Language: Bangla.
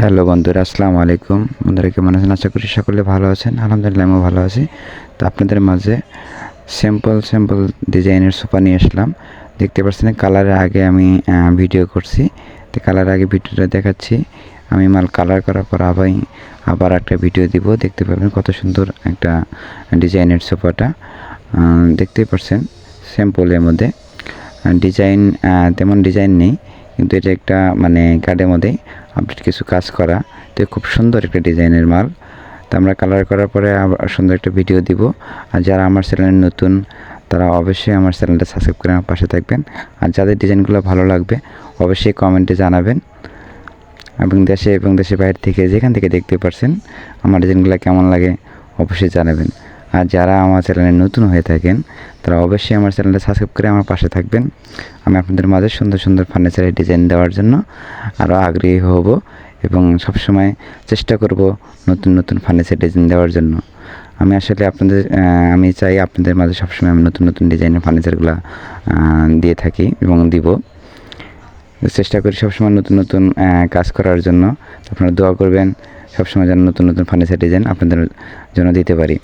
হ্যালো বন্ধুরা, আসসালামু আলাইকুম। বন্ধুরা কেমন আছেন? আশা করি সকলে ভালো আছেন। আলহামদুলিল্লাহ, আমিও ভালো আছি। তো আপনাদের মাঝে সিম্পল সিম্পল ডিজাইনের সোফা নিয়ে আসলাম। দেখতে পাচ্ছেন কালারের আগে আমি ভিডিও করছি। তো কালার আগে ভিডিওটা দেখাচ্ছি। আমি মাল কালার করার পর আবার আবার একটা ভিডিও দিব। দেখতে পাবেন কত সুন্দর একটা ডিজাইনের সোফাটা দেখতেই পাচ্ছেন সিম্পলের মধ্যে। ডিজাইন তেমন ডিজাইন নেই। কিন্তু এটা একটা মানে কার্ডের মধ্যে আপডেট কিছু কাজ করা। তো খুব সুন্দর একটা ডিজাইনের মাল। তো আমরা কালার করার পরে সুন্দর একটা ভিডিও দিব। আর যারা আমার চ্যানেলে নতুন, তারা অবশ্যই আমার চ্যানেলটা সাবস্ক্রাইব করে আমার পাশে থাকবেন। আর যাদের ডিজাইনগুলো ভালো লাগবে, অবশ্যই কমেন্টে জানাবেন। এবং দেশে এবং দেশের বাইরে থেকে যেখান থেকে দেখতে পারছেন, আমার ডিজাইনগুলো কেমন লাগে, অবশ্যই জানাবেন। আর যারা আমার চ্যানেলে নতুন হয়ে থাকেন, তারা অবশ্যই আমার চ্যানেলটা সাবস্ক্রাইব করে আমার পাশে থাকবেন। আমি আপনাদের মাঝে সুন্দর সুন্দর ফার্নিচারের ডিজাইন দেওয়ার জন্য আরও আগ্রহী হব এবং সবসময় চেষ্টা করব নতুন নতুন ফার্নিচার ডিজাইন দেওয়ার জন্য। আমি আসলে আপনাদের আমি চাই আপনাদের মাঝে সবসময় আমি নতুন নতুন ডিজাইনের ফার্নিচারগুলো দিয়ে থাকি এবং দিব। চেষ্টা করি সবসময় নতুন নতুন কাজ করার জন্য। আপনারা দোয়া করবেন সবসময় যেন নতুন নতুন ফার্নিচার ডিজাইন আপনাদের জন্য দিতে পারি।